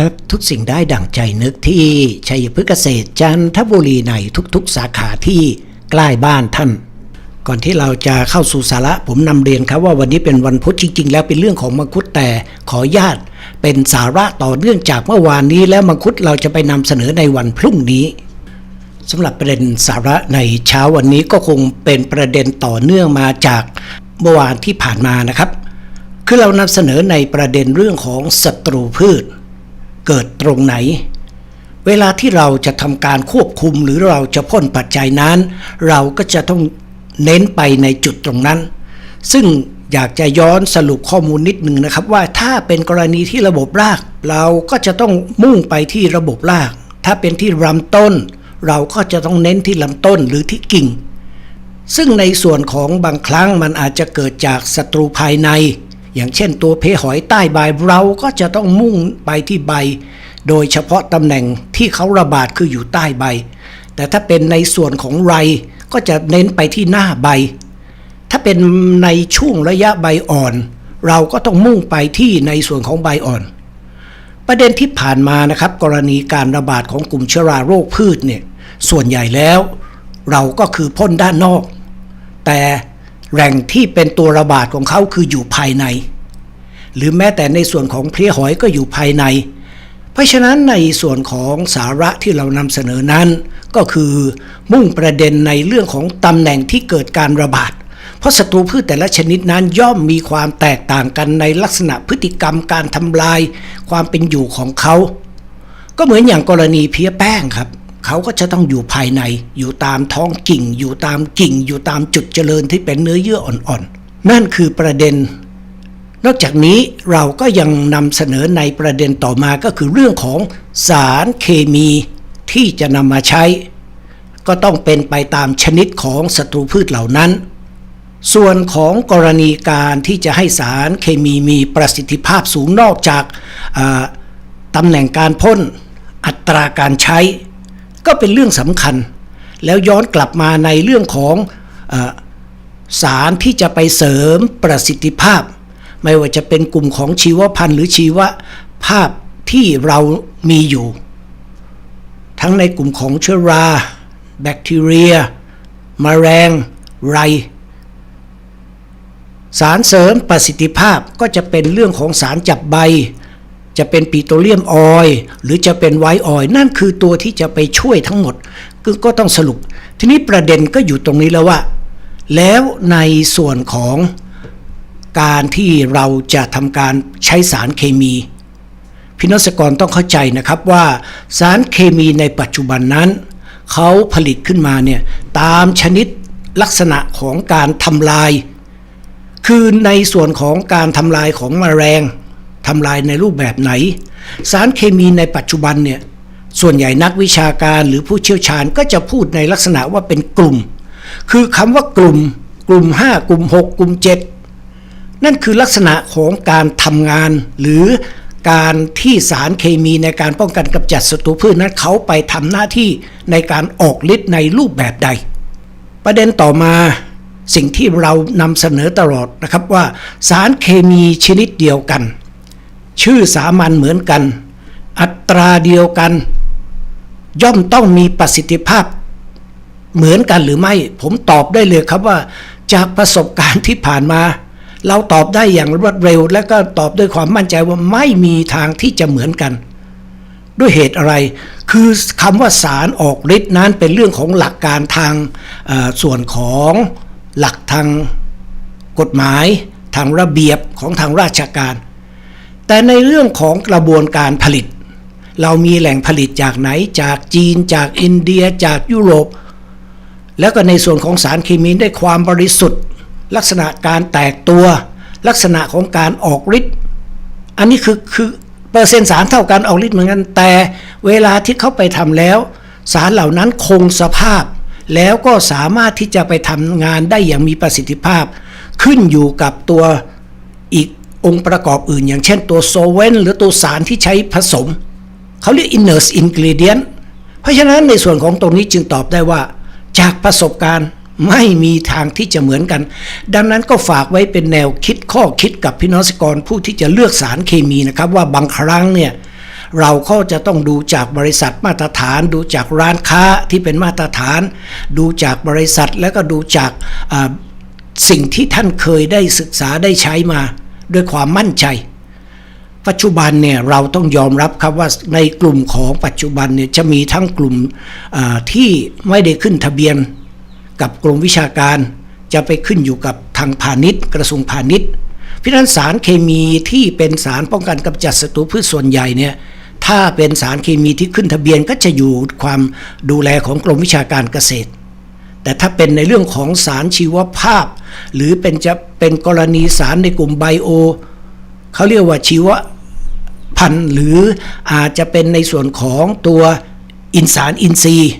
ครับ ทุกสิ่งได้ดั่งใจนึกที่ชัยพฤกษ์เกษตรจันทบุรีในทุกๆ สาขาที่ใกล้บ้านท่าน ก่อนที่เราจะเข้าสู่สาระผมนำเรียนครับว่าวันนี้เป็นวันพุธจริง ๆ แล้วเป็นเรื่องของมังคุดแต่ขออนุญาตเป็นสาระต่อเนื่องจากเมื่อวานนี้แล้วมังคุดเราจะไปนำเสนอในวันพรุ่งนี้สำหรับประเด็นสาระในเช้าวันนี้ก็คงเป็นประเด็นต่อเนื่องมาจากเมื่อวานที่ผ่านมานะครับ คือเรานำเสนอในประเด็นเรื่องของศัตรูพืช เกิดตรงไหน เวลาที่เราจะทำการควบคุมหรือเราจะพ่นปัจจัยนั้น เราก็จะต้องเน้นไปในจุดตรงนั้น ซึ่งอยากจะย้อนสรุปข้อมูลนิดหนึ่งนะครับว่าถ้าเป็นกรณีที่ระบบราก เราก็จะต้องมุ่งไปที่ระบบราก ถ้าเป็นที่ลำต้น เราก็จะต้องเน้นที่ลำต้นหรือที่กิ่ง ซึ่งในส่วนของบางครั้งมันอาจจะเกิดจากศัตรูภายใน อย่างเช่นตัวเพหอยใต้ใบเราก็จะต้องมุ่งไปที่ใบ โดยเฉพาะตำแหน่งที่เขาระบาดคืออยู่ใต้ใบ แต่ถ้าเป็นในส่วนของไรก็จะเน้นไปที่หน้าใบ ถ้าเป็นในช่วงระยะใบอ่อน เราก็ต้องมุ่งไปที่ในส่วนของใบอ่อน ประเด็นที่ผ่านมานะครับ กรณีการระบาดของกลุ่มเชื้อราโรคพืชเนี่ยส่วนใหญ่แล้ว เราก็คือพ่นด้านนอก แต่ แหล่งที่เป็นตัวระบาดของเขาคืออยู่ภายใน หรือแม้แต่ในส่วนของเพลี้ยหอยก็อยู่ภายใน เพราะฉะนั้นในส่วนของสาระที่เรานำเสนอนั้น ก็คือมุ่งประเด็นในเรื่องของตำแหน่งที่เกิดการระบาด เพราะศัตรูพืชแต่ละชนิดนั้นย่อมมีความแตกต่างกันในลักษณะพฤติกรรมการทำลาย ความเป็นอยู่ของเขา ก็เหมือนอย่างกรณีเพี้ยแป้งครับ เขาก็จะต้องอยู่ภายใน อยู่ตามท้องกิ่ง อยู่ตามกิ่ง อยู่ตามจุดเจริญที่เป็นเนื้อเยื่ออ่อนๆ นั่นคือประเด็น นอกจากนี้เราก็ยังนำเสนอในประเด็นต่อมาก็คือเรื่องของสารเคมีที่จะนำมาใช้ ก็ต้องเป็นไปตามชนิดของศัตรูพืชเหล่านั้น ส่วนของกรณีการที่จะให้สารเคมีมีประสิทธิภาพสูงนอกจากตำแหน่งการพ่นอัตราการใช้ ก็เป็นเรื่องสำคัญ แล้วย้อนกลับมาในเรื่องของอสารที่จะไปเสริมประสิทธิภาพ ไม่ว่าจะเป็นกลุ่มของชีวพันธุ์หรือชีวภาพที่เรามีอยู่ ทั้งในกลุ่มของเชื้อรา แบคทีเรียมแมลงไร สารเสริมประสิทธิภาพก็จะเป็นเรื่องของสารจับใบ จะเป็นปิโตรเลียมออยล์หรือจะเป็นไวท์ออยล์นั่นคือตัวที่จะไปช่วยทั้งหมดก็ต้องสรุป ทีนี้ประเด็นก็อยู่ตรงนี้แล้วว่า แล้วในส่วนของการที่เราจะทำการใช้สารเคมีพี่นศกรต้องเข้าใจนะครับว่าสารเคมีในปัจจุบันนั้น เขาผลิตขึ้นมาเนี่ยตามชนิดลักษณะของการทำลาย คือในส่วนของการทำลายของแมลง ทำลายในรูปแบบไหน สารเคมีในปัจจุบันเนี่ยส่วนใหญ่นักวิชาการหรือผู้เชี่ยวชาญก็จะพูดในลักษณะว่าเป็นกลุ่ม คือคำว่ากลุ่ม กลุ่ม 5 กลุ่ม 6 กลุ่ม 7 นั่นคือลักษณะของการทำงาน หรือการที่สารเคมีในการป้องกันกำจัดศัตรูพืชนั้นเขาไปทำหน้าที่ในการออกฤทธิ์ในรูปแบบใด ประเด็นต่อมาสิ่งที่เรานำเสนอตลอดนะครับว่าสารเคมีชนิดเดียวกัน ชื่อสามัญเหมือนกัน อัตราเดียวกัน ย่อมต้องมีประสิทธิภาพเหมือนกันหรือไม่ ผมตอบได้เลยครับว่า จากประสบการณ์ที่ผ่านมา เราตอบได้อย่างรวดเร็ว และก็ตอบด้วยความมั่นใจว่าไม่มีทางที่จะเหมือนกัน ด้วยเหตุอะไร คือคำว่าสารออกฤทธิ์นั้นเป็นเรื่องของหลักการทางส่วนของหลักทางกฎหมาย ทางระเบียบของทางราชการ แต่ในเรื่องของกระบวนการผลิต เรามีแหล่งผลิตจากไหนจากจีน จากอินเดีย จากยุโรป แล้วก็ในส่วนของสารเคมีได้ความบริสุทธิ์ ลักษณะการแตกตัว ลักษณะของการออกฤทธิ์อันนี้คือคือเปอร์เซ็นต์สารเท่ากันออกฤทธิ์เหมือนกัน แต่เวลาที่เขาไปทำแล้ว สารเหล่านั้นคงสภาพ แล้วก็สามารถที่จะไปทำงานได้อย่างมีประสิทธิภาพ ขึ้นอยู่กับตัวอีก องค์ประกอบอื่น อย่างเช่นตัวโซเวนหรือตัวสารที่ใช้ผสม เขาเรียก inert ingredient เพราะฉะนั้นในส่วนของตรงนี้จึงตอบได้ว่า จากประสบการณ์ไม่มีทางที่จะเหมือนกัน ดังนั้นก็ฝากไว้เป็นแนวคิดข้อคิดกับพี่น้องเกรผู้ที่จะเลือกสารเคมีนะครับ ว่าบางครั้งเนี่ยเราก็จะต้องดูจากบริษัทมาตรฐาน ดูจากร้านค้าที่เป็นมาตรฐาน ดูจากบริษัทแล้วก็ดูจากสิ่งที่ท่านเคยได้ศึกษาได้ใช้มา ด้วยความมั่นใจ ปัจจุบันเนี่ยเราต้องยอมรับครับว่าในกลุ่มของปัจจุบันเนี่ยจะมีทั้งกลุ่มที่ไม่ได้ขึ้นทะเบียนกับกรมวิชาการจะไปขึ้นอยู่กับทางพาณิชย์ กระทรวงพาณิชย์พินั้นสารเคมีที่เป็นสารป้องกันกำจัดศัตรูพืชส่วนใหญ่เนี่ยถ้าเป็นสารเคมีที่ขึ้นทะเบียนก็จะอยู่ความดูแลของกรมวิชาการเกษตร แต่ถ้าเป็นในเรื่องของสารชีวภาพ หรือเป็นจะเป็นกรณีสารในกลุ่มไบโอเขาเรียกว่าชีวพันธุ์หรืออาจจะเป็นในส่วนของตัวอินสารอินทรีย์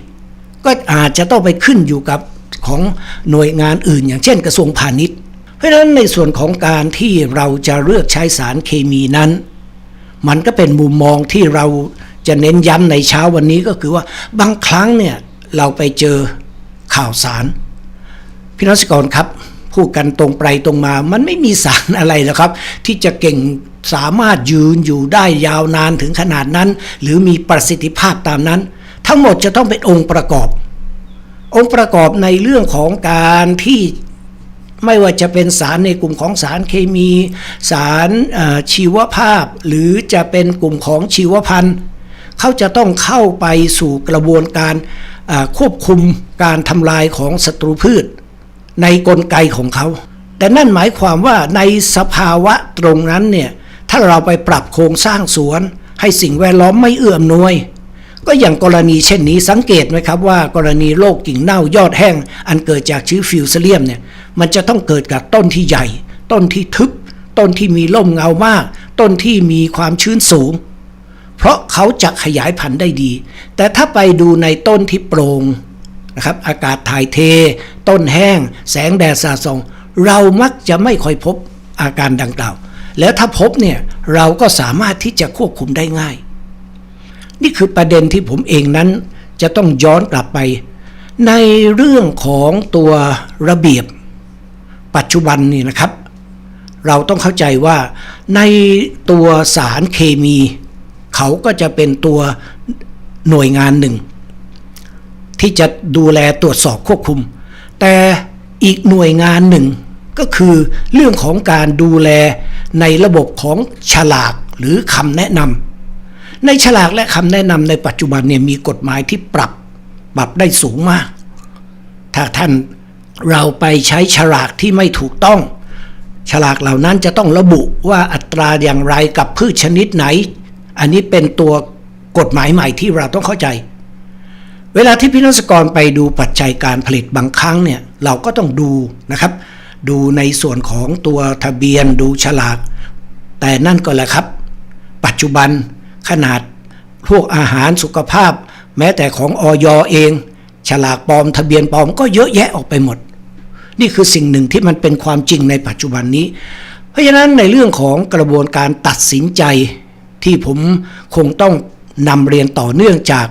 ก็อาจจะต้องไปขึ้นอยู่กับของหน่วยงานอื่น อย่างเช่นกระทรวงพาณิชย์ เพราะฉะนั้นในส่วนของการที่เราจะเลือกใช้สารเคมีนั้น มันก็เป็นมุมมองที่เราจะเน้นย้ำในเช้าวันนี้ก็คือว่าบางครั้งเนี่ยเราไปเจอ ข่าวสาร พี่น้องสกรครับพูดกันตรงไปตรงมา มันไม่มีสารอะไรนะครับ ที่จะเก่งสามารถยืนอยู่ได้ยาวนานถึงขนาดนั้น หรือมีประสิทธิภาพตามนั้น ทั้งหมดจะต้องเป็นองค์ประกอบ องค์ประกอบในเรื่องของการที่ไม่ว่าจะเป็นสารในกลุ่มของสารเคมี สารชีวภาพ หรือจะเป็นกลุ่มของชีวพันธุ์เขาจะต้องเข้าไปสู่กระบวนการ ควบคุมการทำลายของศัตรูพืช ในกลไกของเขา แต่นั่นหมายความว่าในสภาวะตรงนั้นเนี่ยถ้าเราไปปรับโครงสร้างสวน ให้สิ่งแวดล้อมไม่เอื้ออำนวย ก็อย่างกรณีเช่นนี้สังเกตไหมครับว่ากรณีโรคกิ่งเน่ายอดแห้ง อันเกิดจากชื้อฟิวเซเลียมเนี่ยมันจะต้องเกิดกับต้นที่ใหญ่ ต้นที่ทึบ ต้นที่มีร่มเงามาก ต้นที่มีความชื้นสูง ราะเขาจะขยายพันธุ์ได้ดี แต่ถ้าไปดูในต้นที่โปร่งนะครับอากาศถ่ายเท ต้นแห้ง แสงแดดสาดส่อง เรามักจะไม่ค่อยพบอาการดังกล่าว แล้วถ้าพบเนี่ยเราก็สามารถที่จะควบคุมได้ง่าย นี่คือประเด็นที่ผมเองนั้นจะต้องย้อนกลับไป ในเรื่องของตัวระเบียบ ปัจจุบันนี่นะครับ เราต้องเข้าใจว่าในตัวสารเคมี เขาก็จะเป็นตัวหน่วยงานหนึ่ง ที่จะดูแลตรวจสอบควบคุม แต่อีกหน่วยงานหนึ่งก็คือเรื่องของการดูแลในระบบของฉลากหรือคำแนะนำในฉลากและคำแนะนำในปัจจุบันเนี่ยมีกฎหมายที่ปรับปรับได้สูงมาก ถ้าท่านเราไปใช้ฉลากที่ไม่ถูกต้อง ฉลากเหล่านั้นจะต้องระบุว่าอัตราอย่างไรกับพืชชนิดไหน อันนี้เป็นตัวกฎหมายใหม่ที่เราต้องเข้าใจ เวลาที่พี่นสกรไปดูปัจจัยการผลิตบางครั้งเนี่ยเราก็ต้องดูนะครับ ดูในส่วนของตัวทะเบียนดูฉลาก แต่นั่นก็แหละครับ ปัจจุบันขนาดพวกอาหารสุขภาพ แม้แต่ของอยเอง ฉลากปลอมทะเบียนปลอมก็เยอะแยะออกไปหมด นี่คือสิ่งหนึ่งที่มันเป็นความจริงในปัจจุบันนี้ เพราะฉะนั้นในเรื่องของกระบวนการตัดสินใจ ที่ผมคงต้องนำเรียนต่อเนื่องจาก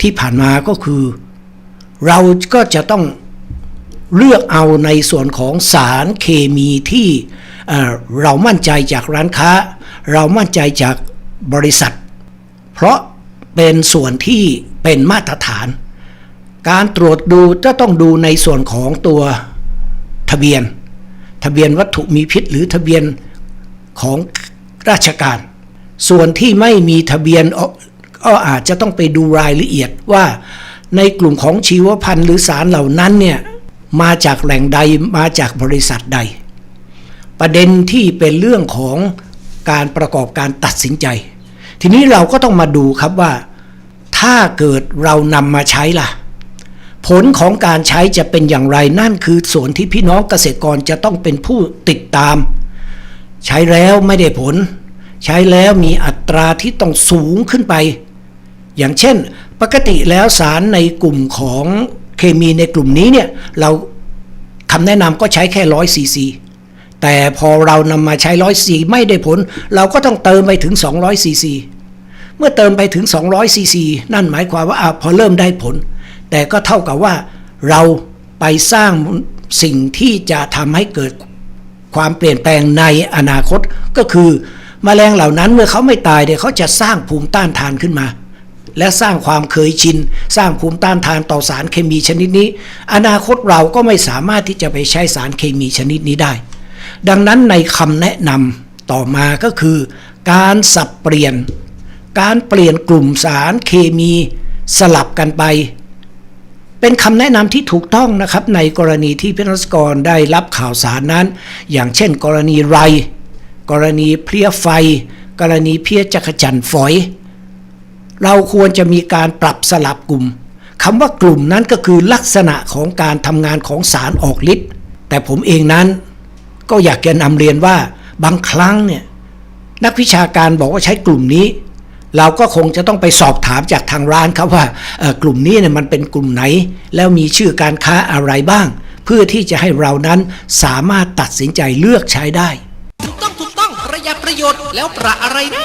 ที่ผ่านมาก็คือ เราก็จะต้องเลือกเอาในส่วนของสารเคมีที่เเรามั่นใจจากร้านค้า เรามั่นใจจากบริษัท เพราะเป็นส่วนที่เป็นมาตรฐาน การตรวจดูจะต้องดูในส่วนของตัวทะเบียน ทะเบียนวัตถุมีพิษหรือทะเบียนของราชการ ส่วนที่ไม่มีทะเบียนก็อาจจะต้องไปดูรายละเอียดว่า ในกลุ่มของชีวพันธุ์หรือสารเหล่านั้นเนี่ยมาจากแหล่งใดมาจากบริษัทใด ประเด็นที่เป็นเรื่องของการประกอบการตัดสินใจ ทีนี้เราก็ต้องมาดูครับว่า ถ้าเกิดเรานำมาใช้ล่ะ ผลของการใช้จะเป็นอย่างไรนั่นคือส่วนที่พี่น้องเกษตรกรจะต้องเป็นผู้ติดตาม ใช้แล้วไม่ได้ผล ใช้แล้วมีอัตราที่ต้องสูงขึ้นไป อย่างเช่น ปกติแล้วสารในกลุ่มของเคมีในกลุ่มนี้เนี่ยเราคำแนะนำก็ใช้แค่ร้อยซีซีแต่พอเรานำมาใช้ร้อยซีไม่ได้ผล เราก็ต้องเติมไปถึง200ซีซีเมื่อเติมไปถึง200ซีซีนั่นหมายความว่าอพอเริ่มได้ผล แต่ก็เท่ากับว่าเราไปสร้างสิ่งที่จะทำให้เกิดความเปลี่ยนแปลงในอนาคตก็คือ แมลงเหล่านั้นเมื่อเขาไม่ตายเนี่ยเขาจะสร้างภูมิต้านทานขึ้นมา และสร้างความเคยชิน สร้างภูมิต้านทานต่อสารเคมีชนิดนี้ อนาคตเราก็ไม่สามารถที่จะไปใช้สารเคมีชนิดนี้ได้ ดังนั้นในคำแนะนำต่อมาก็คือ การสับเปลี่ยน การเปลี่ยนกลุ่มสารเคมีสลับกันไป เป็นคำแนะนำที่ถูกต้องนะครับในกรณีที่พินักกรได้รับข่าวสารนั้น อย่างเช่น กรณีไร กรณีเพลี้ยไฟ กรณีเพี้ยจักจันฝอย เราควรจะมีการปรับสลับกลุ่มคำว่ากลุ่มนั้นก็คือลักษณะของการทำงานของสารออกฤทธิ์แต่ผมเองนั้นก็อยากจะนำเรียนว่าบางครั้งเนี่ยนักวิชาการบอกว่าใช้กลุ่มนี้ เราก็คงจะต้องไปสอบถามจากทางร้านครับว่ากลุ่มนี้เนี่ยมันเป็นกลุ่มไหน แล้วมีชื่อการค้าอะไรบ้าง เพื่อที่จะให้เรานั้นสามารถตัดสินใจเลือกใช้ได้ ประโยชน์แล้วประอะไรนะ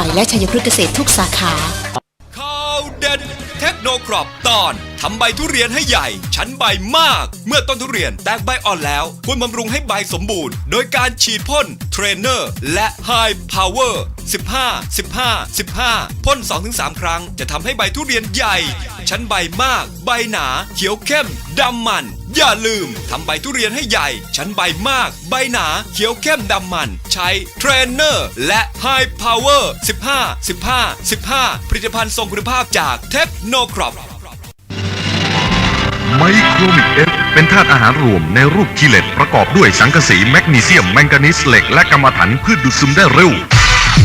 ายและชัยพฤกษ์เกษตรทุกสาขาข่าวเด็ดเทคโนครอปตอน ทำใบทุเรียนให้ใหญ่ ชั้นใบมาก เมื่อต้นทุเรียนแตกใบอ่อนแล้วควรบำรุงให้ใบสมบูรณ์ โดยการฉีดพ่นเทรนเนอร์และ High Power 15 15 15 พ่น 2-3 ครั้ง จะทำให้ใบทุเรียนใหญ่ ชั้นใบมาก ใบหนา เขียวเข้มดำมัน อย่าลืมทำใบทุเรียนให้ใหญ่ ชั้นใบมาก ใบหนา เขียวเข้มดำมัน ใช้เทรนเนอร์และ High Power 15 15 15 ผลิตภัณฑ์ทรงคุณภาพจากเทคโนครอป ไมโครมิกเอฟเป็นธาตุอาหารรวมในรูปกิเลตประกอบด้วยสังกะสีแมกนีเซียม แมงกานีสเหล็ก และกรรมถันพืชดูดซึมได้เร็ว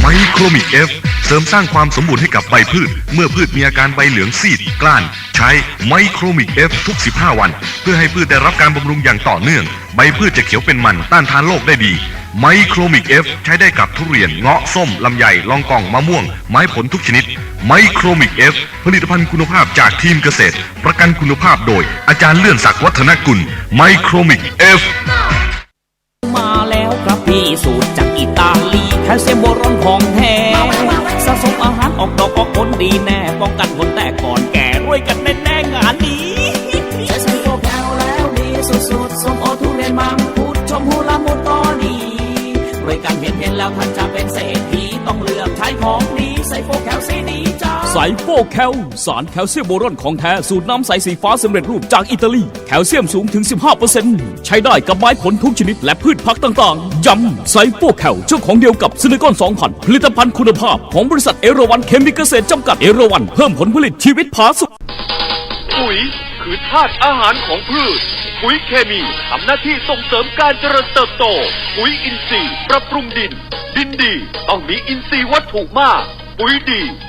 ไมโครมิกเอฟ เสริมสร้างความสมบูรณ์ให้กับใบพืช เมื่อพืชมีอาการใบเหลืองซีดกล้าน ใช้ไมโครมิกเอฟทุก 15 วัน เพื่อให้พืชได้รับการบำรุงอย่างต่อเนื่อง ใบพืชจะเขียวเป็นมันต้านทานโรคได้ดีไมโครมิกเอฟใช้ได้กับทุเรียนเงาะส้ม ลำไยลองกองมะม่วง ไม้ผลทุกชนิดไมโครมิกเอฟผลิตภัณฑ์คุณภาพจากทีมเกษตร ประกันคุณภาพโดย อาจารย์เลื่อนศักดิ์วัฒนกุลไมโครมิกเอฟมาแล้วครับพี่สูตรจากอิตาลีแคลเซียมโบรอนของแท้ สะสมอาหารออกดอกออกผลดีแน่ ป้องกันผลแตกก่อนแก่รวยกันแน่แน่งานนี้ใช้ไซโฟแก้วแล้วดีสุดๆส้มโอทุเรียนมังคุดชมพูละมุดตอนีรวยกันเห็นเห็นแล้วท่านจะเป็นเศรษฐีต้องเลือกใช้ของดีใส่โฟแก้ว ซีดีจ้าไซโฟแคลสารแคลเซียมโบรอนของแท้ สูตรน้ำใสสีฟ้าสำเร็จรูปจากอิตาลี แคลเซียมสูงถึง 15%ใช้ได้กับไม้ผลทุกชนิดและพืชผักต่างๆ ย้ำไซโฟแคลเจ้าของเดียวกับซิลิคอน 2,000 ผลิตภัณฑ์คุณภาพของบริษัทเอราวันเคมีเกษตรจำกัดเอราวันเพิ่มผลผลิตชีวิตผาสุกปุ๋ยคือธาตุอาหารของพืชปุ๋ยเคมีทำหน้าที่ส่งเสริมการเจริญเติบโต ปุ๋ยอินทรีย์ปรับปรุงดิน ดินดี ต้องมีอินทรีย์วัตถุมาก ปุ๋ยดี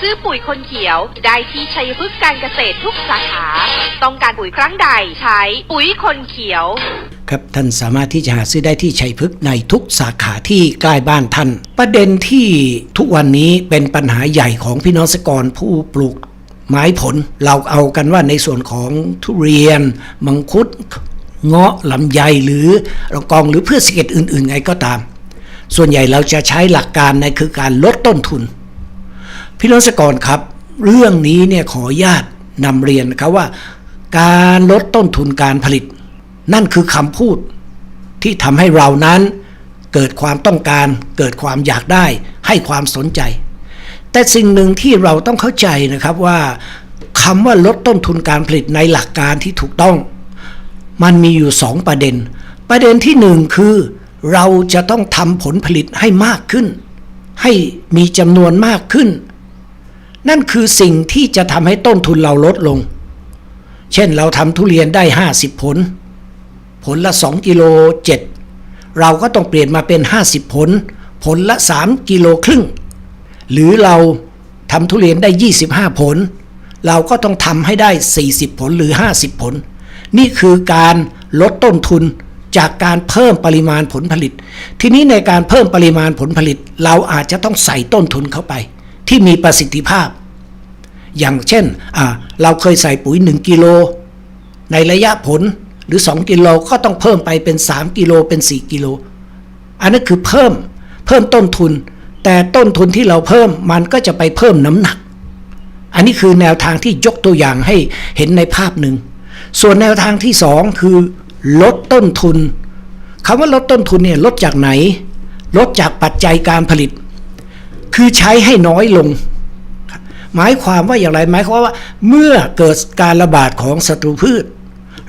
ซื้อปุ๋ยคนเขียว ได้ที่ชัยพฤกษ์การเกษตรทุกสาขา ต้องการปุ๋ยครั้งใดใช้ปุ๋ยคนเขียว ครับท่านสามารถที่จะหาซื้อได้ที่ชัยพฤกษ์ในทุกสาขาที่ใกล้บ้านท่าน ประเด็นที่ทุกวันนี้เป็นปัญหาใหญ่ของพี่น้องเกรกรผู้ปลูกไม้ผลเราเอากันว่าในส่วนของทุเรียน มังคุดเงาะลำไยหรือรองกองหรือพืชเศรษฐกิจอื่นๆไงก็ตาม ส่วนใหญ่เราจะใช้หลักการในคือการลดต้นทุน พี่น้องเกรกรครับ เรื่องนี้เนี่ยขออนุญาตนำเรียนนะครับว่า การลดต้นทุนการผลิต นั่นคือคำพูด ที่ทำให้เรานั้น เกิดความต้องการ เกิดความอยากได้ ให้ความสนใจ แต่สิ่งหนึ่งที่เราต้องเข้าใจนะครับว่าคำว่าลดต้นทุนการผลิตในหลักการที่ถูกต้อง มันมีอยู่สองประเด็น ประเด็นที่หนึ่งคือ เราจะต้องทำผลผลิตให้มากขึ้น ให้มีจำนวนมากขึ้น นั่นคือสิ่งที่จะทำให้ต้นทุนเราลดลง เช่นเราทำทุเรียนได้ 50 ผล ผลละ 2 กิโล7เราก็ต้องเปลี่ยนมาเป็น 50 ผล ผลละ 3 กิโลครึ่ง หรือเราทำทุเรียนได้ 25 ผล เราก็ต้องทำให้ได้ 40 ผลหรือ 50 ผล นี่คือการลดต้นทุนจากการเพิ่มปริมาณผลผลิต ทีนี้ในการเพิ่มปริมาณผลผลิต เราอาจจะต้องใส่ต้นทุนเข้าไป ที่มีประสิทธิภาพ อย่างเช่นเราเคยใส่ปุ๋ย 1 กิโล ในระยะผลหรือ 2 กิโลก็ต้องเพิ่มไปเป็น 3 กิโลเป็น 4 กิโล อันนั้นคือเพิ่มเพิ่มต้นทุน แต่ต้นทุนที่เราเพิ่มมันก็จะไปเพิ่มน้ำหนัก อันนี้คือแนวทางที่ยกตัวอย่างให้เห็นในภาพหนึ่ง ส่วนแนวทางที่สองคือ ลดต้นทุนคำว่าลดต้นทุนเนี่ยลดจากไหน ลดจากปัจจัยการผลิต คือใช้ให้น้อยลง หมายความว่าอย่างไรหมายความว่า เมื่อเกิดการระบาดของศัตรูพืช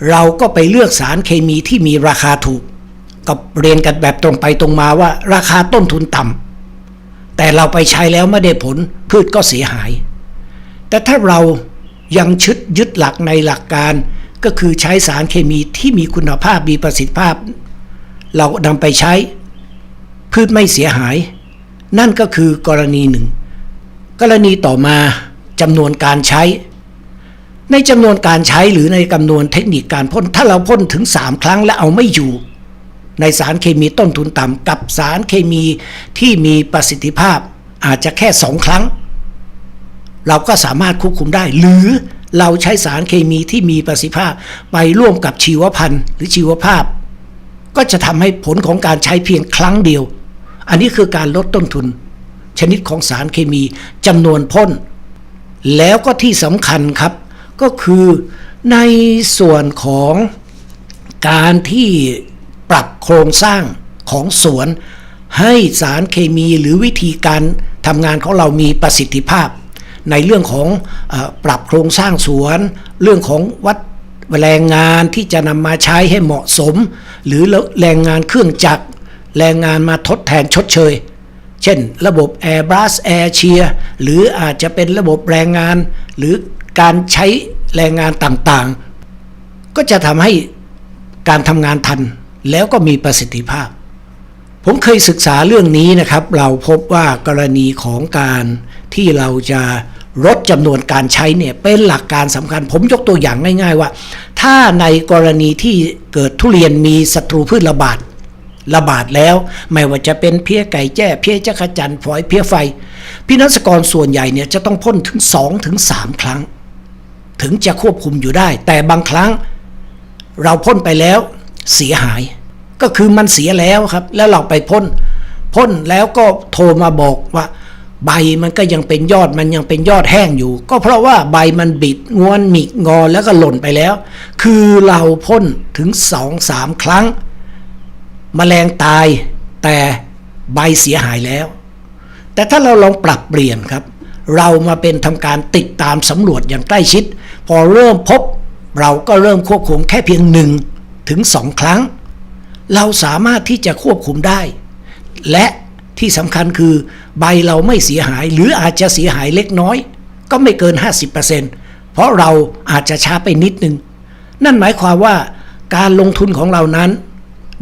เราก็ไปเลือกสารเคมีที่มีราคาถูก กับเรียนกันแบบตรงไปตรงมาว่า ราคาต้นทุนต่ำแต่เราไปใช้แล้วไม่ได้ผลพืชก็เสียหาย แต่ถ้าเรายังชึดยึดหลักในหลักการก็คือใช้สารเคมีที่มีคุณภาพมีประสิทธิภาพ เรานำไปใช้ พืชไม่เสียหาย นั่นก็คือกรณีหนึ่ง กรณีต่อมาจำนวนการใช้ ในจำนวนการใช้หรือในจำนวนเทคนิคการพ่นถ้าเราพ่นถึง 3 ครั้งและเอาไม่อยู่ ในสารเคมีต้นทุนต่ำกับสารเคมีที่มีประสิทธิภาพอาจจะแค่สองครั้ง เราก็สามารถควบคุมได้ หรือเราใช้สารเคมีที่มีประสิทธิภาพไปร่วมกับชีวพันธุ์หรือชีวภาพ ก็จะทำให้ผลของการใช้เพียงครั้งเดียว อันนี้คือการลดต้นทุน ชนิดของสารเคมีจำนวนพ่น แล้วก็ที่สำคัญครับ ก็คือในส่วนของการที่ปรับโครงสร้างของสวน ให้สารเคมีหรือวิธีการทำงานของเรามีประสิทธิภาพ ในเรื่องของอปรับโครงสร้างสวน เรื่องของวัดแรงงานที่จะนำมาใช้ให้เหมาะสม หรือแรงงานเครื่องจักรแรงงานมาทดแทนชดเชย เช่น ระบบ Airbus Air c h e e r หรืออาจจะเป็นระบบแรงงาน หรือการใช้แรงงานต่างๆ ก็จะทำให้การทำงานทันแล้วก็มีประสิทธิภาพ ผมเคยศึกษาเรื่องนี้นะครับ เราพบว่ากรณีของการที่เราจะลดจำนวนการใช้เนี่ยเป็นหลักการสำคัญ ผมยกตัวอย่างง่าย ๆ ว่า ถ้าในกรณีที่เกิดทุเรียนมีศัตรูพืชระบาด ระบาดแล้ว ไม่ว่าจะเป็นเพี้ยไก่แจ้เพี้ยจักรจันฝอยเพี้ยไฟ พี่นักสกรส่วนใหญ่เนี่ยจะต้องพ่นถึง2ถึง3ครั้ง ถึงจะควบคุมอยู่ได้ แต่บางครั้ง เราพ่นไปแล้วเสียหาย ก็คือมันเสียแล้วครับ แล้วเราไปพ่นพ่นแล้วก็โทรมาบอกว่า ใบมันก็ยังเป็นยอดมันยังเป็นยอดแห้งอยู่ ก็เพราะว่าใบมันบิดงวนหมิกงอแล้วก็หล่นไปแล้ว คือเราพ่นถึงสองสามครั้ง มแมลงตายแต่ใบเสียหายแล้ว แต่ถ้าเราลองปรับเปลี่ยนครับ เรามาเป็นทำการติดตามสำรวจอย่างใกล้ชิด พอเริ่มพบ เราก็เริ่มควบคุมแค่เพียงหนึ่งถึงสองครั้ง เราสามารถที่จะควบคุมได้ และที่สำคัญคือ ใบเราไม่เสียหายหรืออาจจะเสียหายเล็กน้อย ก็ไม่เกิน 50%เพราะเราอาจจะช้าไปนิดนึง นั่นหมายความว่าการลงทุนของเรานั้น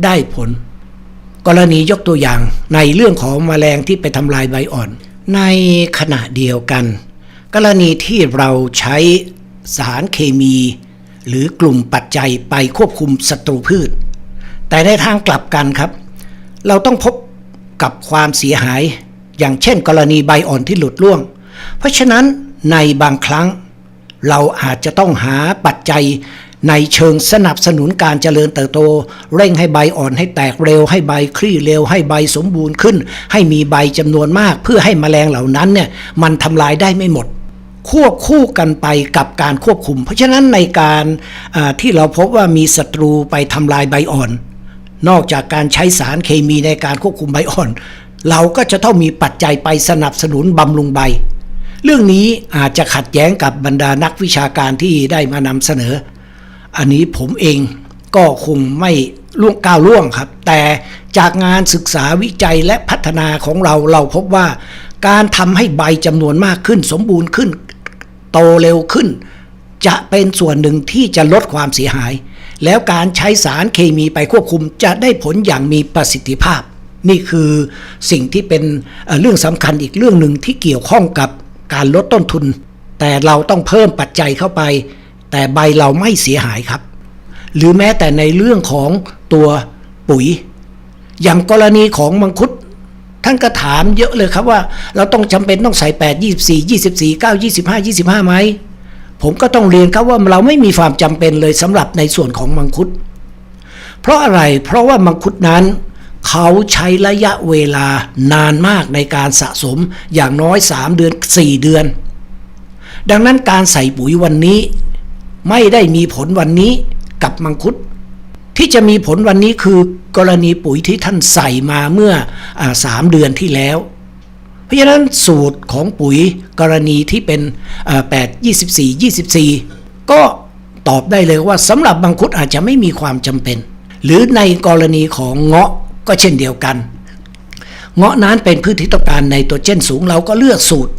ได้ผล กรณียกตัวอย่างในเรื่องของแมลงที่ไปทำลายใบอ่อน ในขณะเดียวกัน กรณีที่เราใช้สารเคมี หรือกลุ่มปัจจัยไปควบคุมศัตรูพืช แต่ในทางกลับกันครับ เราต้องพบกับความเสียหาย อย่างเช่น กรณีใบอ่อนที่หลุดร่วง เพราะฉะนั้นในบางครั้ง เราอาจจะต้องหาปัจจัย ในเชิงสนับสนุนการเจริญเติบโต เร่งให้ใบอ่อนให้แตกเร็ว ให้ใบคลี่เร็ว ให้ใบสมบูรณ์ขึ้น ให้มีใบจำนวนมาก เพื่อให้แมลงเหล่านั้นเนี่ยมันทำลายได้ไม่หมด ควบคู่กันไปกับการควบคุม เพราะฉะนั้นในการที่เราพบว่ามีศัตรูไปทำลายใบอ่อน นอกจากการใช้สารเคมีในการควบคุมใบอ่อน เราก็จะต้องมีปัจจัยไปสนับสนุนบำรุงใบเรื่องนี้อาจจะขัดแย้งกับบรรดานักวิชาการที่ได้มานำเสนอ อันนี้ผมเองก็คงไม่ล่วงก้าวล่วงครับ แต่จากงานศึกษาวิจัยและพัฒนาของเราเราพบว่าการทำให้ใบจำนวนมากขึ้น สมบูรณ์ขึ้น โตเร็วขึ้น จะเป็นส่วนหนึ่งที่จะลดความเสียหาย แล้วการใช้สารเคมีไปควบคุมจะได้ผลอย่างมีประสิทธิภาพ นี่คือสิ่งที่เป็นเอ่อเรื่องสำคัญอีกเรื่องหนึ่งที่เกี่ยวข้องกับการลดต้นทุน แต่เราต้องเพิ่มปัจจัยเข้าไป แต่ใบเราไม่เสียหายครับ หรือแม้แต่ในเรื่องของตัวปุ๋ย อย่างกรณีของมังคุดท่านก็ถามเยอะเลยครับว่า เราต้องจำเป็นต้องใส่ 8 24 24 9 25 25ไหมผมก็ต้องเรียนครับว่าเราไม่มีความจำเป็นเลยสำหรับในส่วนของมังคุด เพราะอะไรเพราะว่ามังคุดนั้นเขาใช้ระยะเวลานานมากในการสะสมอย่างน้อย 3 เดือน 4 เดือน ดังนั้นการใส่ปุ๋ยวันนี้ ไม่ได้มีผลวันนี้กับมังคุด ที่จะมีผลวันนี้คือกรณีปุ๋ยที่ท่านใส่มาเมื่ออสามเดือนที่แล้ว เพราะฉะนั้นสูตรของปุ๋ยกรณีที่เป็นอ่า8 24 24ก็ตอบได้เลยว่าสำหรับมังคุดอาจจะไม่มีความจำเป็น หรือในกรณีของเงาะก็เช่นเดียวกัน เงาะนั้นเป็นพืชที่ต้องการไนโตรเจนสูงเราก็เลือกสูตร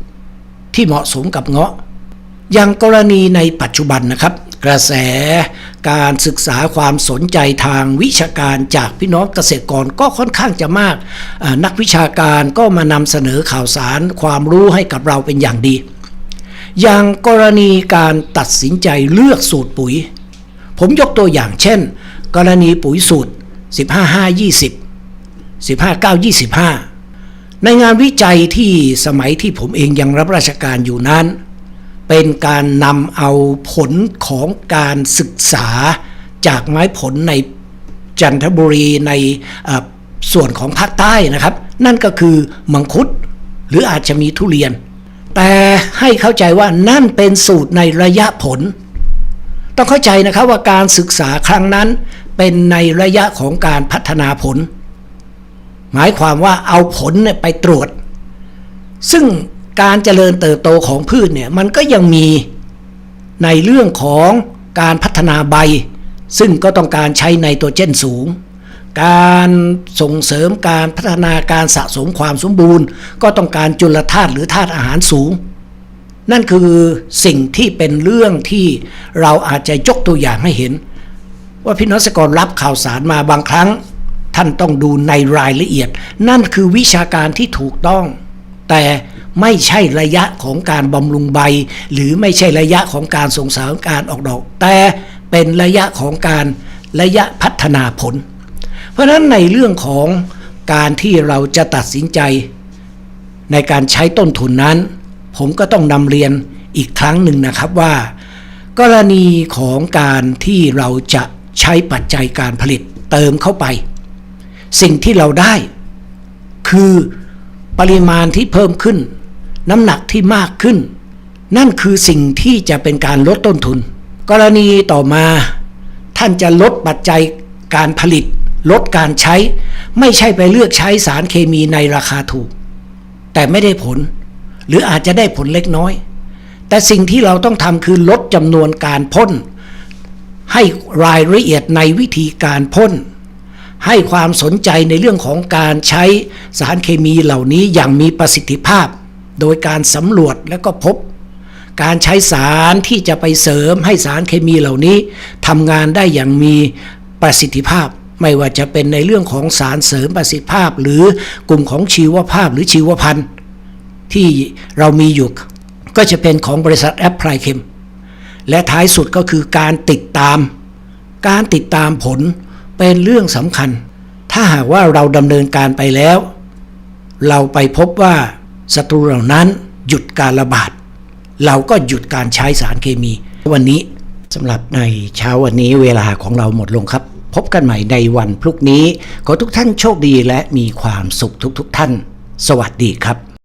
ที่เหมาะสมกับเงาะ อย่างกรณีในปัจจุบันนะครับ กระแสการศึกษาความสนใจทางวิชาการจากพี่น้องเกษตรกรก็ค่อนข้างจะมาก นักวิชาการก็มานำเสนอข่าวสารความรู้ให้กับเราเป็นอย่างดี อย่างกรณีการตัดสินใจเลือกสูตรปุ๋ย ผมยกตัวอย่างเช่น กรณีปุ๋ยสูตร 15 5 20 15 9 25 ในงานวิจัยที่สมัยที่ผมเองยังรับราชการอยู่นั้น เป็นการนำเอาผลของการศึกษาจากไม้ผลในจันทบุรีในส่วนของภาคใต้นะครับ นั่นก็คือมังคุดหรืออาจจะมีทุเรียน แต่ให้เข้าใจว่านั่นเป็นสูตรในระยะผล ต้องเข้าใจนะครับว่าการศึกษาครั้งนั้นเป็นในระยะของการพัฒนาผล หมายความว่าเอาผลไปตรวจ ซึ่ง การเจริญเติบโตของพืชเนี่ยมันก็ยังมีในเรื่องของการพัฒนาใบ ซึ่งก็ต้องการใช้ไนโตรเจนสูง การส่งเสริมการพัฒนาการสะสมความสมบูรณ์ ก็ต้องการจุลธาตุหรือธาตุอาหารสูง นั่นคือสิ่งที่เป็นเรื่องที่เราอาจจะยกตัวอย่างให้เห็น ว่าพี่น้องเกษตรกรรับข่าวสารมาบางครั้ง ท่านต้องดูในรายละเอียด นั่นคือวิชาการที่ถูกต้อง แต่ ไม่ใช่ระยะของการบำรุงใบ หรือไม่ใช่ระยะของการส่งเสริมการออกดอก แต่เป็นระยะของการระยะพัฒนาผล เพราะฉะนั้นในเรื่องของการที่เราจะตัดสินใจ ในการใช้ต้นทุนนั้น ผมก็ต้องนำเรียนอีกครั้งหนึ่งนะครับว่า กรณีของการที่เราจะใช้ปัจจัยการผลิตเติมเข้าไป สิ่งที่เราได้ คือปริมาณที่เพิ่มขึ้น น้ำหนักที่มากขึ้น นั่นคือสิ่งที่จะเป็นการลดต้นทุน กรณีต่อมา ท่านจะลดปัจจัยการผลิต ลดการใช้ ไม่ใช่ไปเลือกใช้สารเคมีในราคาถูก แต่ไม่ได้ผล หรืออาจจะได้ผลเล็กน้อย แต่สิ่งที่เราต้องทำคือลดจำนวนการพ่นให้รายละเอียดในวิธีการพ่นให้ความสนใจในเรื่องของการใช้สารเคมีเหล่านี้อย่างมีประสิทธิภาพ โดยการสำรวจและก็พบ การใช้สารที่จะไปเสริมให้สารเคมีเหล่านี้ทำงานได้อย่างมีประสิทธิภาพ ไม่ว่าจะเป็นในเรื่องของสารเสริมประสิทธิภาพ หรือกลุ่มของชีวภาพหรือชีวพันธุ์ที่เรามีอยู่ก็จะเป็นของบริษัทแอปพลายเคมและท้ายสุดก็คือการติดตาม การติดตามผลเป็นเรื่องสำคัญ ถ้าหากว่าเราดำเนินการไปแล้ว เราไปพบว่า ศัตรูเหล่านั้นหยุดการระบาด เราก็หยุดการใช้สารเคมี วันนี้สำหรับในเช้าวันนี้เวลาของเราหมดลงครับ พบกันใหม่ในวันพรุ่งนี้ ขอทุกท่านโชคดีและมีความสุขทุกๆทท่าน สวัสดีครับ